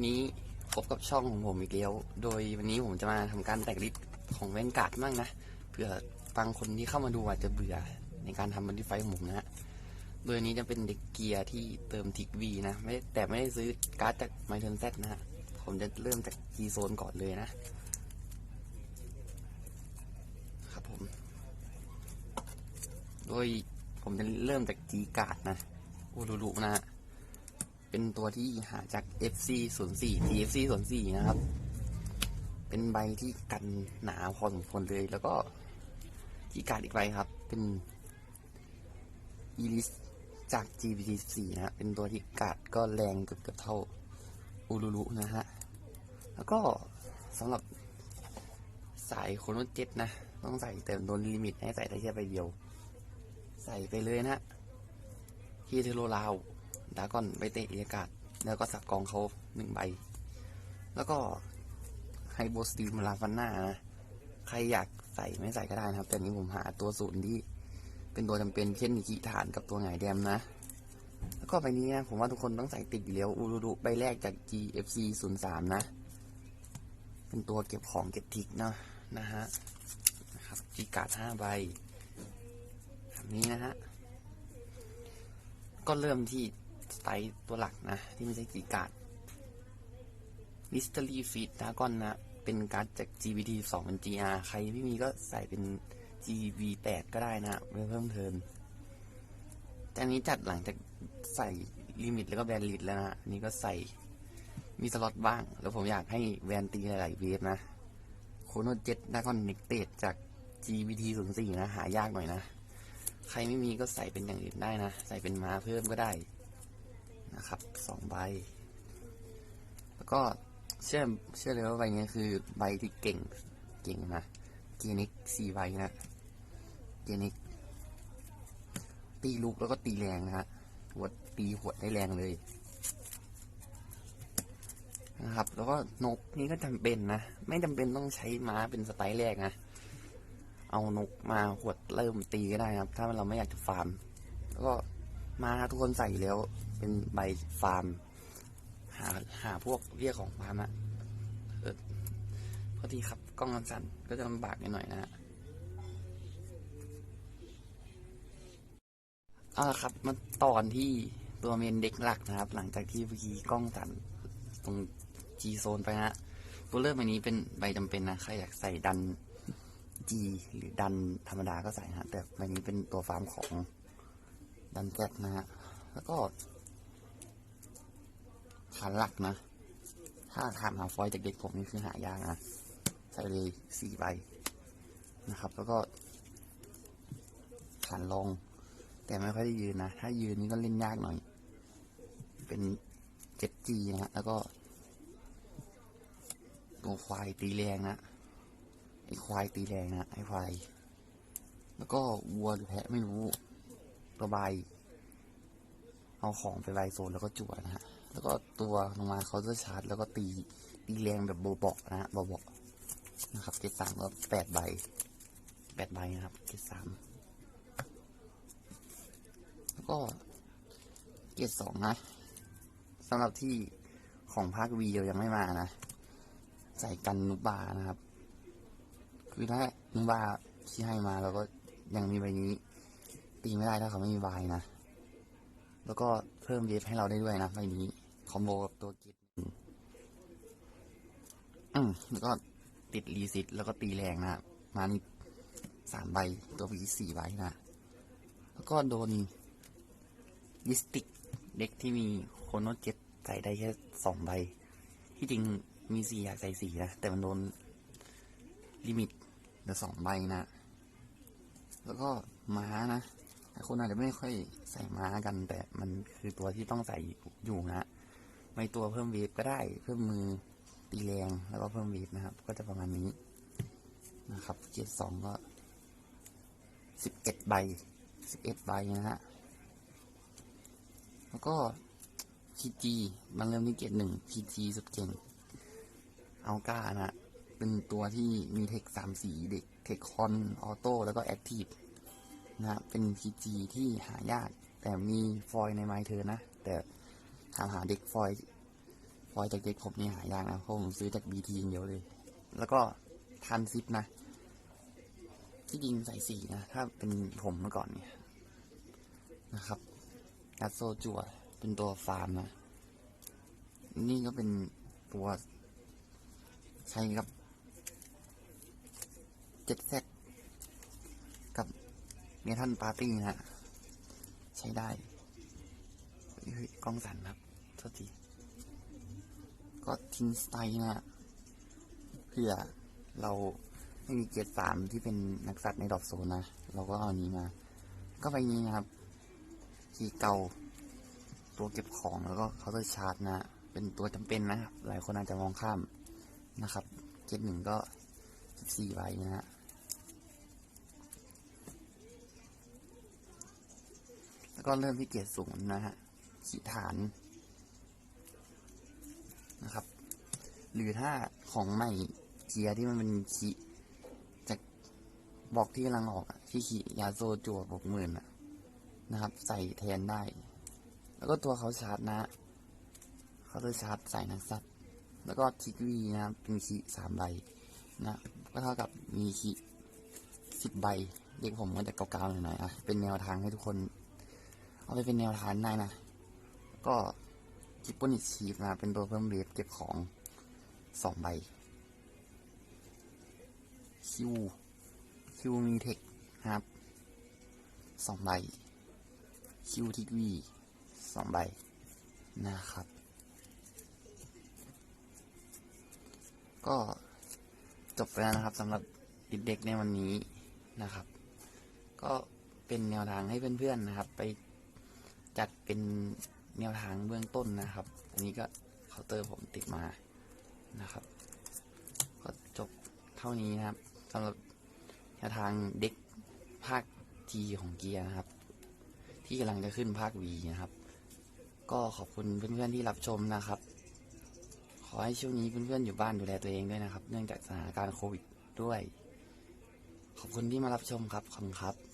วันนี้พบกับช่องของผมอีกแล้ว โดยวันนี้ผมจะมาทำการแต่งลิสต์ของแวนการ์ดมั่งนะ เพื่อบางคนที่เข้ามาดูอาจจะเบื่อในการทำบันทึกไฟของผมนะฮะ โดยอันนี้จะเป็นเด็กเกียร์ที่เติมทิกวีนะไม่แต่ไม่ได้ซื้อการ์ดจากไมเทนเซนะฮะ ผมจะเริ่มจากจีโซนก่อนเลยนะ ครับผม โดยผมจะเริ่มจากจีการ์ดนะ โอูรุรุนะฮะ เป็นตัวที่หาจาก FC 0 4 TFC 0 4นะครับ เป็นใบที่กันหนาพอสมควรเลย แล้วก็ที่การดอีกใบครับ เป็นอีลิสจาก GPT 4นะฮะเป็นตัวที่กาดก็แรงเกือบเกือบเท่าอูรุรุนะฮะ แล้วก็สำหรับสายโคโนเจ็ตนะ ต้องใส่เติมโดนลิมิตให้ใส่ได้แค่ใบเดียว ใส่ไปเลยนะฮะฮีเทโรลาว ดากอนใบเตะเรียกาศ แล้วก็สักกองเขาหนึ่งใบ แล้วก็ไฮโบสตีมลาฟันนานะ ใครอยากใส่ไม่ใส่ก็ได้นะครับ แต่นี้ผมหาตัวศูนย์ที่เป็นตัวจำเป็นเช่นกิฐานกับตัวหงแดมนะ แล้วก็ใบนี้นะผมว่าทุกคนต้องใส่ติดอยู่แล้ว อูรุรุใบแรกจาก GFC 0 3นะ เป็นตัวเก็บของเก็บทิกเนาะนะฮะนะครับจีการ์ดห้าใบแบบนี้นะฮะ ก็เริ่มที่ สไตล์ตัวหลักนะ ที่ไม่ใช่กีการ์ด Mystery Feed ดากอนนะ เป็นการ์ดจาก GBT 2เป็น GR ใครไม่มีก็ใส่เป็น GB8 ก็ได้นะเพื่อเพิ่มเทินแต่อันนี้จัดหลังจากใส่ลิมิตแล้วก็แบนลิดแล้วนะอันนี้ก็ใส่มีสล็อตบ้าง แล้วผมอยากให้แวนตีหลายๆเวฟนะ โคโนเจ็ตดากอนเน็กเตดจาก GBT 04นะ หายากหน่อยนะ ใครไม่มีก็ใส่เป็นอย่างอื่นได้นะ ใส่เป็นม้าเพิ่มก็ได้ นะครับสองใบ แล้วก็เชื่อเชื่อเลยว่าใบนี้คือใบที่เก่งเก่งนะเกียนิกสี่ใบนะเกียนิกตีลุกแล้วก็ตีแรงนะฮะหัวดตีหัวได้แรงเลยนะครับ แล้วก็นกนี่ก็จำเป็นนะ ไม่จำเป็นต้องใช้ม้าเป็นสไตล์แรกนะ เอานกมาหวดเริ่มตีก็ได้นะครับ ถ้าเราไม่อยากจะฟาร์ม แล้วก็มาทุกคนใส่แล้ว เป็นใบฟาร์ม หาหาพวกเรียกของฟาร์มอะเออพอดีครับกล้องมันสั่นก็จะลำบากนิดหน่อยนะฮะเอาละครับมาตอนที่ตัวเมนเด็กหลักนะครับ หลังจากที่เมื่อกี้กล้องสั่นตรง G โซนไปนะฮะตัวเริ่มอันนี้เป็นใบจำเป็นนะใครอยากใส่ดัน G หรือดันธรรมดาก็ใส่ฮะแต่ใบนี้เป็นตัวฟาร์มของดันแจ็คนะฮะแล้วก็ ฐานหลักนะ ถ้าถามหาฟอยจากเด็กผมนี่คือหายากนะ ใส่เลยสี่ใบนะครับ แล้วก็ฐานรองแต่ไม่ค่อยได้ยืนนะ ถ้ายืนนี่ก็เล่นยากหน่อย เป็นเจ็ดจีนะฮะ แล้วก็ตัวควายตีแรงนะ ไอ้ควายตีแรงนะ ไอ้ควาย แล้วก็วัวหรือแพะไม่รู้ตัวใบเอาของไปไวโซนแล้วก็จั่วนะฮะ แล้วก็ตัวลงมาเขาจะชาร์จแล้วก็ตีตีแรงแบบโบบอกนะฮะโบบอกนะครับเกตสามก็แปดใบแปดใบนะครับเกตสามแล้วก็เกตสองนะสำหรับที่ของภาควีเยังไม่มานะใส่กันนุบานะครับ คือถ้านุบาที่ให้มาเราก็ยังมีใบนี้ ตีไม่ได้ถ้าเขาไม่มีใบนะ แล้วก็เพิ่มเวฟให้เราได้ด้วยนะใบนี้ คอมโบกับตัวกิจอืมแล้วก็ติดรีซิตแล้วก็ตีแรงนะมานี่สามใบ ตัวพีสี่ใบนะ แล้วก็โดนลิสติกเด็กที่มีโคโนเจ็ตใส่ได้แค่สองใบ ที่จริงมีสี่อยากใส่สี่นะ แต่มันโดนลิมิตเหลือสองใบนะ แล้วก็ม้านะ คนอาจจะไม่ค่อยใส่ม้ากัน แต่มันคือตัวที่ต้องใส่อยู่นะไม่ตัวเพิ่มเวฟก็ได้ เพิ่มมือตีแรงแล้วก็เพิ่มเวฟนะครับ ก็จะประมาณนี้นะครับ เกียร์สองก็สิบเอ็ดใบสิบเอ็ดใบนะฮะแล้วก็พีจีมันเริ่มที่เกียร์หนึ่งพีจีสุดเก่งเอาก้านะเป็นตัวที่มีเทคสามสีเด็กเทคคอนออโต้แล้วก็แอคทีฟ นะเป็น PG ที่หายาก แต่มีฟอยในไม้เธอนะ แต่ถามหาเด็กฟอย ฟอยจากเด็กผมนี่หายากนะเพราะผมซื้อจากบีทีอย่างเดียวเลย แล้วก็ทันซิปนะ ที่จริงใส่สีนะ ถ้าเป็นผมเมื่อก่อนเนี่ยนะครับกัดโซจัวเป็นตัวฟาร์มนะ นี่ก็เป็นตัวใช้กับเจ็ดเซตกับ เมทัลปาร์ตี้นะฮะ ใช้ได้เฮ้ยกล้องสั่นครับโทษทีก็ทิ้งสไตล์นะฮะเพื่อเราไม่มีเกียรติสามที่เป็นนักสัตว์ในดอกโซนนะ เราก็เอานี้มา ก็ไปนี้นะครับ คีเก่า ตัวเก็บของแล้วก็เคาน์เตอร์ชาร์จนะ เป็นตัวจำเป็นนะครับ หลายคนอาจจะมองข้ามนะครับ เกตหนึ่งก็สิบสี่ใบนะฮะ แล้วก็เริ่มที่เกียร์ศูนย์นะฮะขีฐานนะครับ หรือถ้าของใหม่เกียร์ที่มันเป็นขีจากบอกที่กำลังออกที่ขียาโซจั่วบกหมื่นนะครับ ใส่แทนได้ แล้วก็ตัวเขาชาร์จนะเขาจะชาร์จใส่นักสัตว์แล้วก็ทิกวีนะเป็นคีย์สามใบนะก็เท่ากับมีคีย์สิบใบเด็กผมก็จะเก่าๆหน่อยๆอะเป็นแนวทางให้ทุกคน เอาไปเป็นแนวทางได้นะ ก็จิปปนิชีฟนะเป็นตัวเพิ่มเรทเก็บของสองใบ คิว คิวมีเทคครับสองใบ คิวทิกวีสองใบ นะครับ ก็จบไปแล้วนะครับสำหรับเด็กในวันนี้นะครับ ก็เป็นแนวทางให้เพื่อนๆนะครับ ไป จัดเป็นแนวทางเบื้องต้นนะครับ อันนี้ก็เคาน์เตอร์ผมติดมานะครับ ก็จบเท่านี้นะครับสำหรับแนวทางเด็กภาคทีของเกียร์นะครับ ที่กำลังจะขึ้นภาควีนะครับ ก็ขอบคุณเพื่อนๆที่รับชมนะครับ ขอให้ช่วงนี้เพื่อนๆอยู่บ้านดูแลตัวเองด้วยนะครับ เนื่องจากสถานการณ์โควิดด้วย ขอบคุณที่มารับชมครับขอบคุณครับ